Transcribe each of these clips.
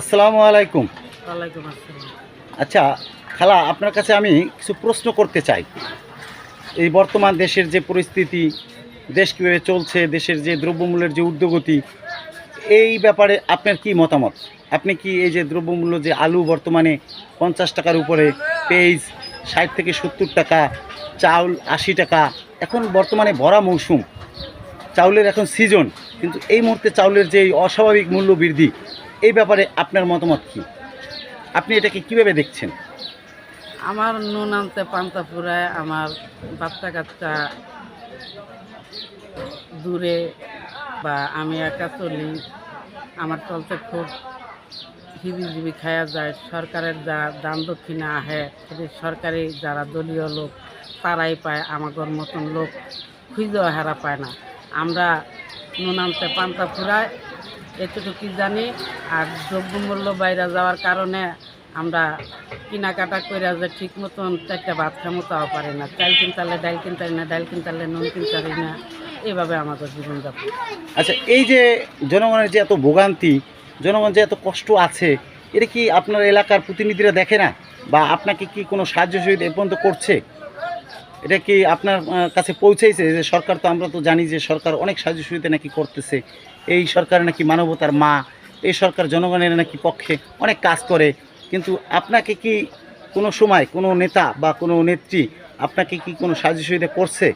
আসসালামু আলাইকুম। ওয়ালাইকুম আসসালাম। আচ্ছা খালা আপনার কাছে আমি কিছু প্রশ্ন করতে চাই। এই বর্তমান দেশের যে পরিস্থিতি দেশ কীভাবে চলছে দেশের যে দ্রব্যমূল্যের যে ঊর্ধ্বগতি এই ব্যাপারে আপনার কি মতামত? আপনি কি এই যে দ্রব্যমূল্য যে আলু বর্তমানে পঞ্চাশ টাকার উপরে পেঁয়াজ ষাট থেকে সত্তর টাকা চাউল আশি টাকা এখন বর্তমানে ভরা মৌসুম চাউলের এখন সিজন কিন্তু এই মুহূর্তে চাউলের যে অস্বাভাবিক মূল্য বৃদ্ধি এই ব্যাপারে আপনার মতামত কি? আপনি এটাকে কীভাবে দেখছেন? আমার নুন আনতে পান্তা ফুরায়, আমার বাচ্চা কাচ্চা দূরে বা আমি একা চলি, আমার চলতে খুব হিবিজিবি খায়া যায়, সরকারের যা দান দক্ষিণা আহে সরকারি যারা দলীয় লোক, তারাই পায়, আমাগর মতন লোক খুঁজেও হারা পায় না। আমরা নুন আনতে পান্তা ফুরায় এতটুকু জানি আর দ্রব্যমূল্য বাইরে যাওয়ার কারণে আমরা কেনাকাটা করে যে ঠিক মতন একটা ভাত খামো তাও পারি না। চাল কিনতালে ডাল কিনতারি না, ডাল কিনতালে নুন কিনতারি না, এভাবে আমাদের জীবনযাপন। আচ্ছা এই যে জনগণের যে এত ভোগান্তি, জনগণ যে এত কষ্ট আছে, এটা কি আপনার এলাকার প্রতিনিধিরা দেখে না? বা আপনাকে কি কোনো সাহায্য সুবিধা এ পর্যন্ত করছে? এটা কি আপনার কাছে পৌঁছেছে যে সরকার তো আমরা তো জানি যে সরকার অনেক সাহায্য সুবিধা নাকি করতেছে। এই সরকার নাকি মানবতার মা, এই সরকার জনগণের নাকি পক্ষে অনেক কাজ করে। কিন্তু আপনাকে কি কোনো সময় কোনো নেতা বা কোনো নেত্রী আপনাকে কি কোনো সাহায্য সুবিধা করছে?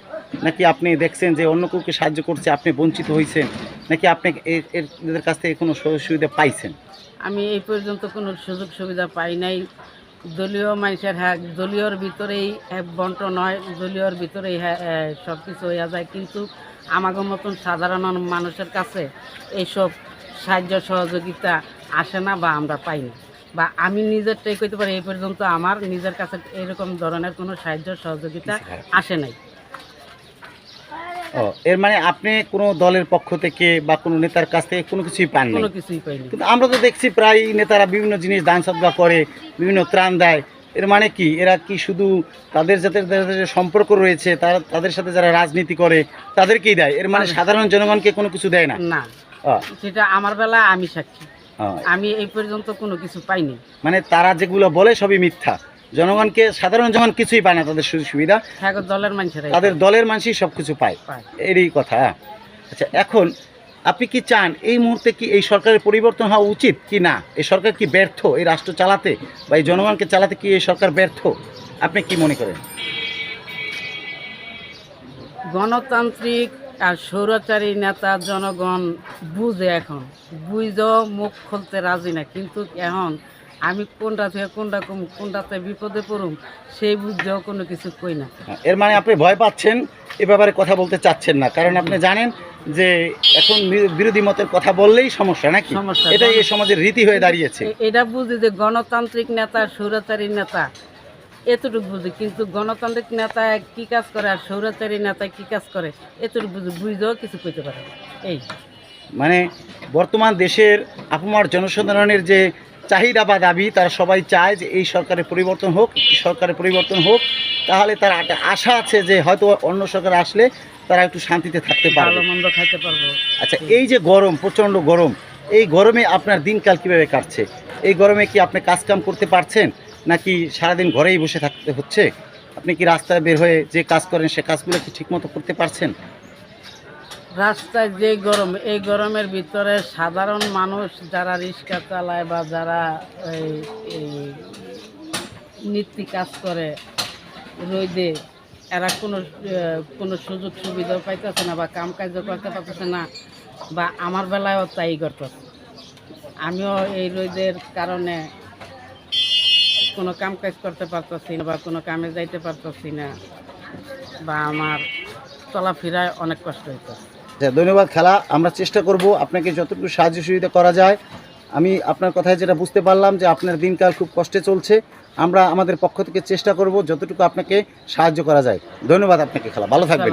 নাকি আপনি দেখছেন যে অন্য কাউকে সাহায্য করছে, আপনি বঞ্চিত হয়েছেন নাকি আপনি এদের কাছ থেকে কোনো সুযোগ সুবিধা পাইছেন? আমি এই পর্যন্ত কোনো সুযোগ সুবিধা পাই নাই। দলীয় মানুষের হ্যাঁ দলীয়র ভিতরেই বন্ট বন্টন হয় দলীয়র ভিতরেই হ্যাঁ সব কিছু হইয়া যায়। কিন্তু আমাদের মতন সাধারণ মানুষের কাছে এইসব সাহায্য সহযোগিতা আসে না বা আমরা পাই না। বা আমি নিজেরটাই করতে পারি এই পর্যন্ত আমার নিজের কাছে এরকম ধরনের কোনো সাহায্য সহযোগিতা আসে নাই। ও এর মানে আপনি কোনো দলের পক্ষ থেকে বা কোনো নেতার কাছ থেকে কোনো কিছুই পান কোনো কিছুই পাইনি। কিন্তু আমরা তো দেখছি প্রায় নেতারা বিভিন্ন জিনিস দান সদ্গা করে বিভিন্ন ত্রাণ দেয়। এর মানে কি? এরা কি শুধু তাদের যাতে যে সম্পর্ক রয়েছে তারা তাদের সাথে যারা রাজনীতি করে তাদেরকেই দেয়? এর মানে সাধারণ জনগণকে কোনো কিছু দেয় না? না। সেটা আমার বেলা আমি সাক্ষী। আমি এই পর্যন্ত কোনো কিছু পাইনি। মানে তারা যেগুলো বলে সবই মিথ্যা? জনগণকে সাধারণ জনগণ কিছুই পায় না তাদের সুযোগ সুবিধা। হ্যাঁ দলের মানুষেরাই তাদের দলের মানুষই সব কিছু পায়। পায়। এরই কথা। আচ্ছা এখন আপনি কি চান এই মুহূর্তে কি এই সরকারের পরিবর্তন হওয়া উচিত কি না? এই সরকার কি ব্যর্থ? এই রাষ্ট্র চালাতে বা এই জনগণকে চালাতে কি এই সরকার ব্যর্থ? আপনি কি মনে করেন? গণতান্ত্রিক আর স্বৈরাচারী নেতা জনগণ বুঝে এখন। বুঝেও মুখ খুলতে রাজি না। কিন্তু এখন আমি কোনটা থেকে কোনটা কম কোনটাতে বিপদে পড়ুম সেই বুঝতেও কোনো কিছু কই না। এর মানে আপনি ভয় পাচ্ছেন এ ব্যাপারে কথা বলতে চাচ্ছেন না। কারণ আপনি জানেন যে এখন বিরোধী মতের কথা বললেই সমস্যা নাকি? সমস্যা। এটাই এই সমাজের রীতি হয়ে দাঁড়িয়েছে। এটা বুঝি যে গণতান্ত্রিক নেতা সৌরাচারী নেতা এতটুকু বুঝি। কিন্তু গণতান্ত্রিক নেতা কি কাজ করে আর সৌরাচারী নেতা কি কাজ করে এতটুকু বুঝি বুঝেও কিছু কইতে পারে এই। মানে বর্তমান দেশের আপমার জনসাধারণের যে চাহিদা বা দাবি তারা সবাই চায় যে এই সরকারের পরিবর্তন হোক সরকারের পরিবর্তন হোক তাহলে তার একটা আশা আছে যে হয়তো অন্য সরকার আসলে তারা একটু শান্তিতে থাকতে পারবে। মন্দ খাইতে পারব। আচ্ছা এই যে গরম প্রচণ্ড গরম এই গরমে আপনার দিনকাল কীভাবে কাটছে? এই গরমে কি আপনি কাজকাম করতে পারছেন নাকি সারাদিন ঘরেই বসে থাকতে হচ্ছে? আপনি কি রাস্তায় বের হয়ে যে কাজ করেন সে কাজগুলো কি ঠিকমতো করতে পারছেন? রাস্তায় যে গরম, এই গরমের ভিতরে সাধারণ মানুষ যারা রিক্সা চালায় বা যারা এই এই নীতি কাজ করে রোদে, এরা কোনো কোনো সুযোগ সুবিধাও পাইতেছে না বা কাম কাজ করতে পারতেছে না বা আমার বেলায়ও তাই করতেছে। আমিও এই রোদের কারণে কোনো কাম কাজ করতে পারতেছি না বা কোনো কামে যাইতে পারতেছি না বা আমার চলাফেরায় অনেক কষ্ট হইতেছে। আচ্ছা, ধন্যবাদ খেলা আমরা চেষ্টা করব আপনাকে যতটুকু সাহায্য সুবিধা করা যায়। আমি আপনার কথায় যেটা বুঝতে পারলাম যে আপনার দিনকাল খুব কষ্টে চলছে আমরা আমাদের পক্ষ থেকে চেষ্টা করব যতটুকু আপনাকে সাহায্য করা যায়। ধন্যবাদ আপনাকে খেলা ভালো থাকবেন।